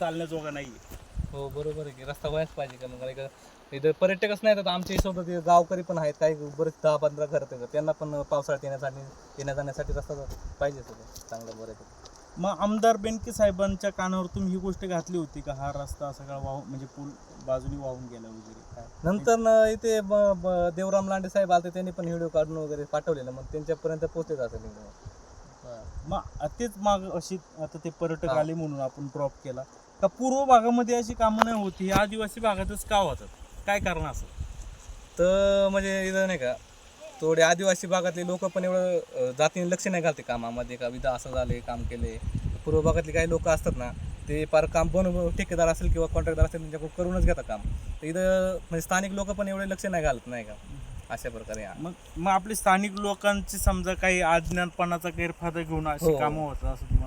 चालण्याजोगा नाही हो बरोबर आहे की. रस्ता व्हायच पाहिजे का इथं पर्यटकच नाही तर आमच्यासोबत इथं गावकरी पण आहेत. काही बरेच दहा पंधरा घर आहेत. त्यांना पण पावसाळ्यात येण्यासाठी येण्या जाण्यासाठी रस्ता पाहिजे सगळं चांगलं बरं मग आमदार बेनके साहेबांच्या कानावर तुम्ही ही गोष्ट घातली होती का? हा रस्ता सगळा वाहून म्हणजे पूल बाजूनी वाहून गेला वगैरे काय? नंतर न इथे ब- ब- देवराम लांडे साहेब आले त्यांनी पण व्हिडिओ काढून वगैरे पाठवलेलं. मग त्यांच्यापर्यंत पोहोचत असेल. मग तेच माग अशी आता ते पर्यटक हा. आले म्हणून आपण ड्रॉप केला. का पूर्व भागामध्ये अशी कामं नाही होती हे आदिवासी भागातच का होतात? काय कारण असं? तर म्हणजे इथं नाही का थोडे आदिवासी भागातले लोक पण एवढं अं, जातीने लक्ष नाही घालते कामामध्ये का विधा असं झाले काम केले. पूर्व भागातले काही लोक असतात ना ते पार काम बनवून ठेकेदार असेल किंवा कॉन्ट्रॅक्टर असेल त्यांच्याकडून करूनच घेतात काम. तर इथं म्हणजे स्थानिक लोक पण एवढे लक्ष नाही घालत नाही का? अशा प्रकारे हा. मग मग आपले स्थानिक लोकांची समजा काही अज्ञानपणाचा गैरफायदा घेऊन अशी हो. कामं होतात असं तुम्हाला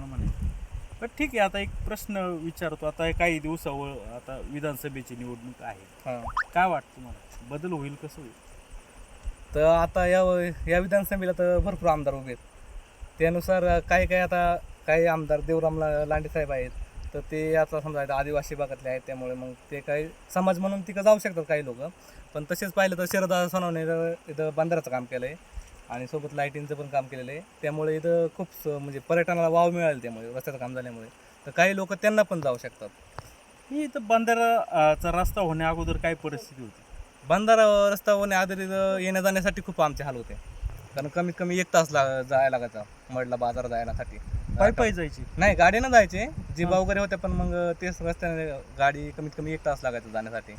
पण ठीक आहे आता एक प्रश्न विचारतो. आता काही दिवसावर आता विधानसभेची निवडणूक आहे. हा. काय वाटतं तुम्हाला? बदल होईल कसं होईल? तर आता या या विधानसभेला तर भरपूर आमदार उभे आहेत. त्यानुसार काही काही आता काही आमदार देवराम ला- लांडे साहेब आहेत. तर ते आता समजा आता आदिवासी भागातले आहेत त्यामुळे मग ते काही समाज म्हणून तिकडं जाऊ शकतात काही लोक. पण तसेच पाहिलं तर शरदा सोनवणे इथं बंदराचं काम केलं आहे आणि सोबत लाईटिंगचं पण काम केलेलं आहे. त्यामुळे इथं खूप स- म्हणजे पर्यटनाला वाव मिळाला त्यामुळे रस्त्याचं काम झाल्यामुळे. तर काही लोक त्यांना पण जाऊ शकतात. ही इथं बंदराचा रस्ता होण्या अगोदर काय परिस्थिती होती? बंधारा रस्ता होणे आधारित येण्या जाण्यासाठी खूप आमचे हाल होते. कारण कमीत कमी एक तास ला जायला लागायचा मडला बाजार जायसाठी पायी पायी जायची? नाही गाडीनं जायचे. जीबा वगैरे होत्या पण मग तेच रस्त्याने गाडी कमीत कमी एक तास लागायचा जाण्यासाठी.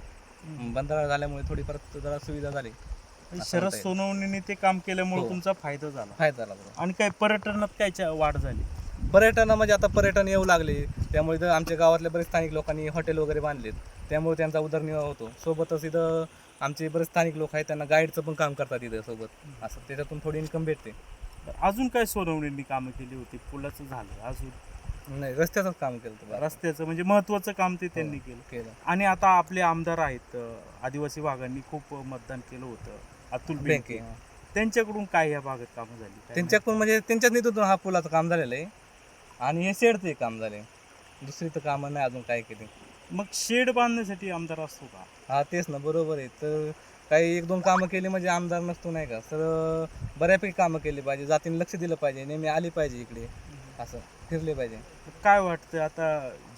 बंधारा झाल्यामुळे थोडीफार जरा सुविधा झाली. शरद म्हणता येईल. सोनवणेने ते काम केल्यामुळे हो. तुमचा फायदा झाला. फायदा झाला बरोबर. आणि काय पर्यटनात काय वाढ झाली? पर्यटन म्हणजे आता पर्यटन येऊ लागले. त्यामुळे इथं आमच्या गावातल्या बरेच स्थानिक लोकांनी हॉटेल वगैरे बांधलेत. त्यामुळे त्यांचा उदरनिर्वाह होतो. सोबतच इथं आमचे बरेच स्थानिक लोक आहेत त्यांना गाईडचं पण काम करतात इथं सोबत. असं त्याच्यातून थोडी इन्कम भेटते. अजून काय सोनवणेंनी कामं केली होती? पुलाचं झालं अजून. नाही रस्त्याचंच काम केलं होतं. रस्त्याचं म्हणजे महत्वाचं काम ते त्यांनी केलं. केलं. आणि आता आपले आमदार आहेत अं, आदिवासी भागांनी खूप मतदान केलं होतं. अतुल बँके त्यांच्याकडून काय या भागात कामं झाली? काय त्यांच्याकडून म्हणजे त्यांच्याच नेतृत्वातून हा पुलाचं काम झालेलं आहे. आणि हे शेडचं एक काम झाले दुसरी तर कामं नाही अजून काय केली. माहिती? मग शेड बांधण्यासाठी आमदार असतो का? हा तेच ना. बरोबर आहे. तर काही एक दोन कामं केली म्हणजे आमदार नसतो नाही का? तर बऱ्यापैकी कामं केली पाहिजे. जातीने लक्ष दिलं पाहिजे. नेहमी आली पाहिजे इकडे. असं फिरले पाहिजे. काय वाटतं आता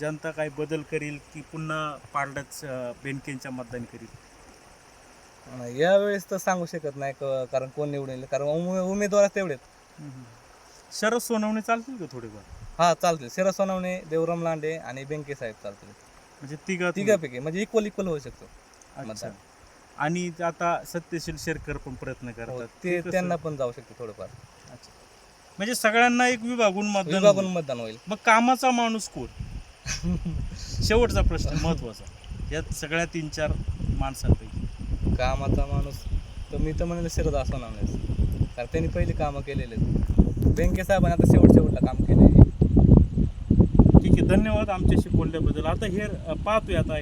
जनता काय बदल करील की पुन्हा पारडच बेनकेंच्या मतदान करील? यावेळेस तर सांगू शकत नाही क- कारण कोण निवडून येईल? कारण उमे- उमेदवार तेवढेच. शरद सोनवणे चालतील का थोडेफार? हा चालतील. शिरा सोनवणे देवराम लांडे आणि बेंके साहेब चालतील. म्हणजे तिघा तिघापैकी. म्हणजे इक्वल इक्वल होऊ शकतो अच्छा. मतदान. आणि आता सत्यशील शेरकर पण प्रयत्न हो, करतात. ते कसं? त्यांना पण जाऊ शकते थोडंफार. अच्छा. म्हणजे सगळ्यांना एक विभागून मतदान विभागून होईल. मतदान होईल. मग कामाचा माणूस कोण? शेवटचा प्रश्न महत्त्वाचा. यात सगळ्या तीन चार माणसांपैकी. कामाचा माणूस तर मी तर म्हणलं शिरद असं नाही कारण त्यांनी पहिले कामं केलेले बँके साहेबांनी आता शेवट शेवटला काम केले ठीक आहे धन्यवाद आमच्याशी बोलल्याबद्दल. आता हे पाहतोय आता.